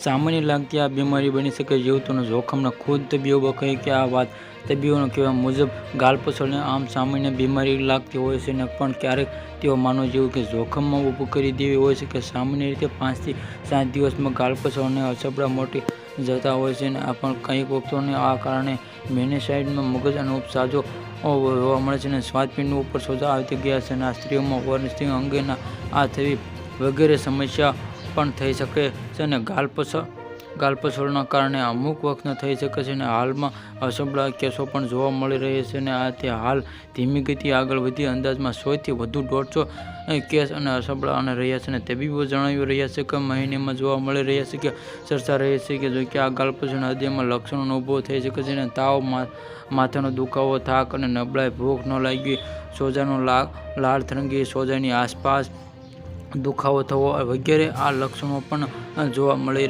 સામાન્ય લાગતી આ બીમારી બની શકે જીવતોના જોખમના ખુદ તબીબો કહે કે આ વાત તબીબોના કહેવા મુજબ ગાલપસળને આમ સામાન્ય બીમારી લાગતી હોય છે ને પણ ક્યારેક તેઓ માનવ જીવ કે જોખમમાં ઊભું કરી દેવી હોય છે કે સામાન્ય રીતે પાંચથી સાત દિવસમાં ગાલપસળને અછબડા મોટી જતા હોય છે ને આ પણ કંઈક વખતોને આ કારણે મેનેસાઇડમાં મગજ અને ઉપસાજો જોવા મળે છે અને સ્વાદપિંડ ઉપર સોજા આવતી ગયા છે અને આ સ્ત્રીઓમાં ઓવરસ્ટિંગ અંગેના આ થવી વગેરે સમસ્યા પણ થઈ શકે છે અને ગાલપસ ગાલપસોળના કારણે અમુક વખત થઈ શકે છે અને હાલમાં અસબળા કેસો પણ જોવા મળી રહ્યા છે અને આ તે હાલ ધીમી ગતિ આગળ વધી અંદાજમાં સોથી વધુ દોઢસો કેસ અને અસબળા અને રહ્યા છે અને તબીબો જણાવી રહ્યા છે કે મહિનામાં જોવા મળી રહ્યા છે કે ચર્ચા રહી છે કે જો કે આ ગાલપસોના હૃદયમાં લક્ષણો અનુભવ થઈ શકે છે અને તાવ માથાનો દુખાવો, થાક અને નબળાઈ ભૂખ ન લાગી સોજાનો લાળ થરંગી, સોજાની આસપાસ દુખાવો થવો વગેરે આ લક્ષણો પણ જોવા મળી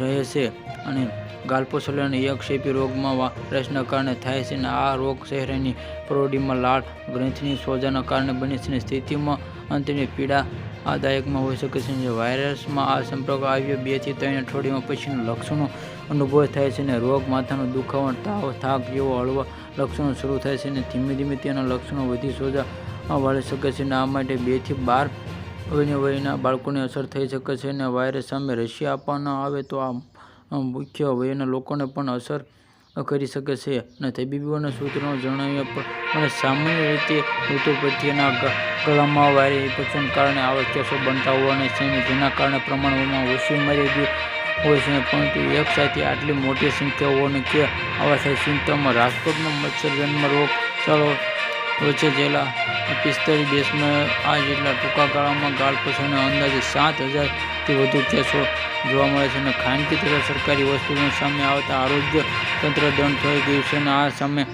રહે છે અને ગાલપોસોલે અને યક્ષેપી રોગમાં વાયરસના કારણે થાય છે અને આ રોગ શહેરની પરોડીમાં લાળ, ગ્રંથિની સોજાના કારણે બને છે સ્થિતિમાં અંતની પીડા આદાયકમાં હોઈ શકે છે. જે વાયરસમાં આ સંપર્ક આવ્યો બેથી ત્રણ અઠવાડિયામાં પછીના લક્ષણો અનુભવ થાય છે અને રોગ માથાનો દુખાવો, તાવ, થાક જેવો હળવા લક્ષણો શરૂ થાય છે અને ધીમે ધીમે તેના લક્ષણો વધી સોજા વાળી શકે છે. અને આ માટે બેથી બાર વયની બાળકોને અસર થઈ શકે છે અને વાયરસ સામે રસી આપવામાં આવે તો આ મુખ્ય વયના લોકોને પણ અસર કરી શકે છે. અને તબીબોના સૂત્રો જણાવ્યા પ્રમાણે સામાન્ય રીતે ઋતુપથ્યના પ્રત્યેના ગળામાં વાયર ઇન્ફેક્શન કારણે આવા કેસો બનતા હોવાને છે જેના કારણે પ્રમાણમાં ઓછી મર્યાદિત હોય છે, પરંતુ એક સાથે આટલી મોટી સંખ્યા હોવાને કે આવા સિમ્ટમમાં રાજકોટનો મચ્છર જન્મ રોગ ચાલો વચ્ચે છેલ્લા પિસ્તાલીસ દેશમાં આ જેટલા ટૂંકા ગાળામાં ગાળપછોના અંદાજે સાત હજારથી વધુ કેસો જોવા મળે છે અને ખાનગી તથા સરકારી હોસ્પિટલ સામે આવતા આરોગ્ય તંત્ર દંડ થઈ ગયું છે અને આ સામે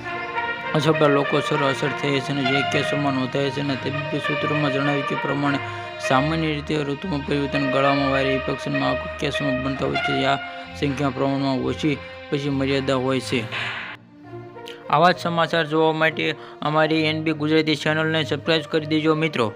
અસભ્ય લોકો સર અસર થઈ છે અને જે કેસોમાં નોંધાય છે અને તબીબી સૂત્રોમાં જણાવ્યું કે પ્રમાણે સામાન્ય રીતે ઋતુમાં પરિવર્તન ગળામાં વાયર ઇન્ફેક્શનમાં કેસોમાં બનતા હોય છે. આ સંખ્યા પ્રમાણમાં ઓછી પછી મર્યાદા હોય છે. આવા જ સમાચાર જોવા માટે અમારી એનબી ગુજરાતી ચેનલને સબસ્ક્રાઈબ કરી દેજો મિત્રો.